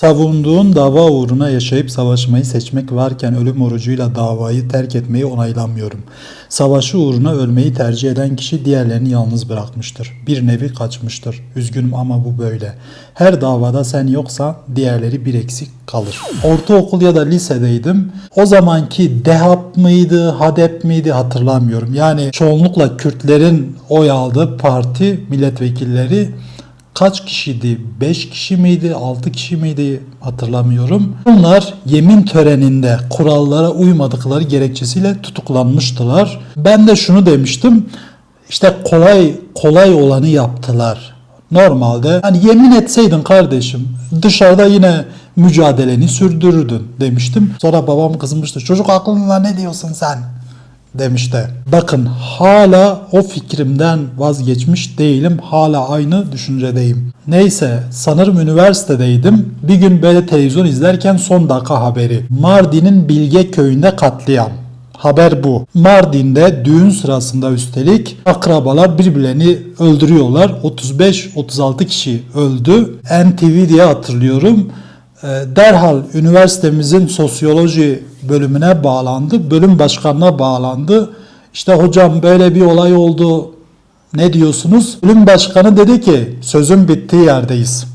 Savunduğun dava uğruna yaşayıp savaşmayı seçmek varken ölüm orucuyla davayı terk etmeyi onaylamıyorum. Savaşı uğruna ölmeyi tercih eden kişi diğerlerini yalnız bırakmıştır. Bir nevi kaçmıştır. Üzgünüm ama bu böyle. Her davada sen yoksan diğerleri bir eksik kalır. Ortaokul ya da lisedeydim. O zamanki DEHAP mıydı, HADEP miydi hatırlamıyorum. Yani çoğunlukla Kürtlerin oy aldığı parti milletvekilleri kaç kişiydi? 5 kişi miydi? 6 kişi miydi? Hatırlamıyorum. Bunlar yemin töreninde kurallara uymadıkları gerekçesiyle tutuklanmıştılar. Ben de şunu demiştim. İşte kolay kolay olanı yaptılar. Normalde hani yemin etseydin kardeşim dışarıda yine mücadeleni sürdürürdün demiştim. Sonra babam kızmıştı. Çocuk aklınla ne diyorsun sen? Demişti. Bakın hala o fikrimden vazgeçmiş değilim. Hala aynı düşüncedeyim. Neyse sanırım üniversitedeydim. Bir gün böyle televizyon izlerken son dakika haberi. Mardin'in Bilge köyünde katliam. Haber bu. Mardin'de düğün sırasında üstelik akrabalar birbirlerini öldürüyorlar. 35-36 kişi öldü. NTV diye hatırlıyorum. Ee, derhal üniversitemizin sosyoloji bölümüne bağlandı. Bölüm başkanına bağlandı. İşte hocam böyle bir olay oldu. Ne diyorsunuz? Bölüm başkanı dedi ki sözün bittiği yerdeyiz.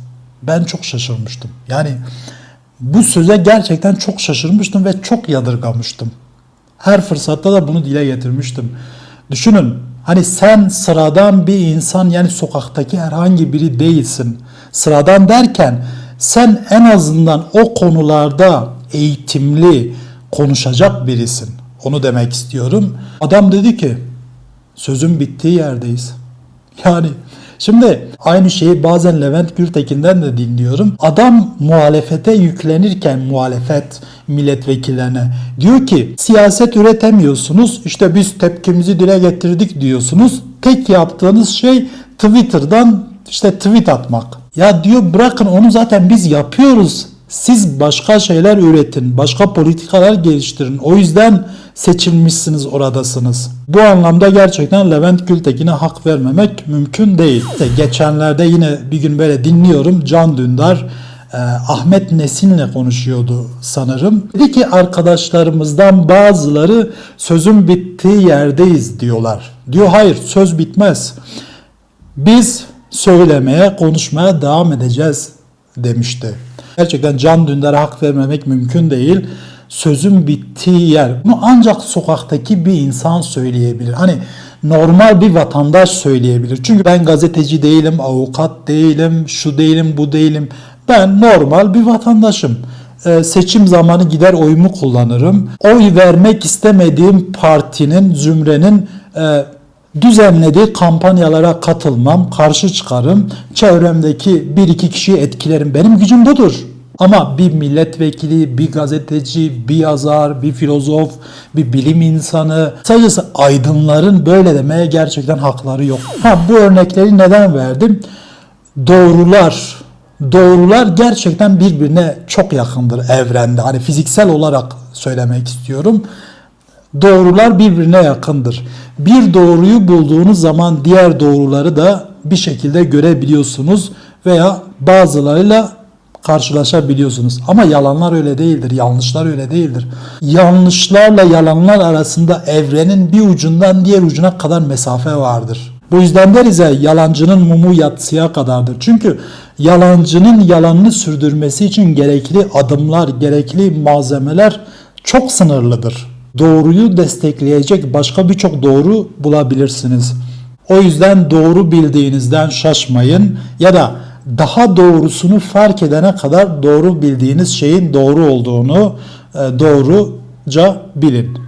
Ben çok şaşırmıştım. Yani bu söze gerçekten çok şaşırmıştım ve çok yadırgamıştım. Her fırsatta da bunu dile getirmiştim. Düşünün hani sen sıradan bir insan yani sokaktaki herhangi biri değilsin. Sıradan derken sen en azından o konularda eğitimli konuşacak birisin. Onu demek istiyorum. Adam dedi ki sözün bittiği yerdeyiz. Yani şimdi aynı şeyi bazen Levent Gültekin'den de dinliyorum. Adam muhalefete yüklenirken muhalefet milletvekillerine diyor ki siyaset üretemiyorsunuz. İşte biz tepkimizi dile getirdik diyorsunuz. Tek yaptığınız şey Twitter'dan işte tweet atmak. Ya diyor bırakın onu zaten biz yapıyoruz. Siz başka şeyler üretin, başka politikalar geliştirin. O yüzden seçilmişsiniz, oradasınız. Bu anlamda gerçekten Levent Gültekin'e hak vermemek mümkün değil. İşte geçenlerde yine bir gün böyle dinliyorum Can Dündar e, Ahmet Nesin'le konuşuyordu sanırım. Dedi ki arkadaşlarımızdan bazıları sözün bittiği yerdeyiz diyorlar. Diyor hayır söz bitmez. Biz söylemeye, konuşmaya devam edeceğiz demişti. Gerçekten Can Dündar'a hak vermemek mümkün değil. Sözün bittiği yer. Bunu ancak sokaktaki bir insan söyleyebilir. Hani normal bir vatandaş söyleyebilir. Çünkü ben gazeteci değilim, avukat değilim, şu değilim, bu değilim. Ben normal bir vatandaşım. Ee, seçim zamanı gider oyumu kullanırım. Oy vermek istemediğim partinin, zümrenin e, düzenlediği kampanyalara katılmam, karşı çıkarım. Çevremdeki bir iki kişiyi etkilerim. Benim gücüm budur. Ama bir milletvekili, bir gazeteci, bir yazar, bir filozof, bir bilim insanı, sayısı aydınların böyle demeye gerçekten hakları yok. Ha bu örnekleri neden verdim? Doğrular, doğrular gerçekten birbirine çok yakındır evrende. Hani fiziksel olarak söylemek istiyorum doğrular birbirine yakındır. Bir doğruyu bulduğunuz zaman diğer doğruları da bir şekilde görebiliyorsunuz veya bazılarıyla karşılaşabiliyorsunuz. Ama yalanlar öyle değildir, yanlışlar öyle değildir. Yanlışlarla yalanlar arasında evrenin bir ucundan diğer ucuna kadar mesafe vardır. Bu yüzden deriz ya yalancının mumu yatsıya kadardır. Çünkü yalancının yalanını sürdürmesi için gerekli adımlar, gerekli malzemeler çok sınırlıdır doğruyu destekleyecek başka birçok doğru bulabilirsiniz. O yüzden doğru bildiğinizden şaşmayın ya da daha doğrusunu fark edene kadar doğru bildiğiniz şeyin doğru olduğunu e, doğruca bilin.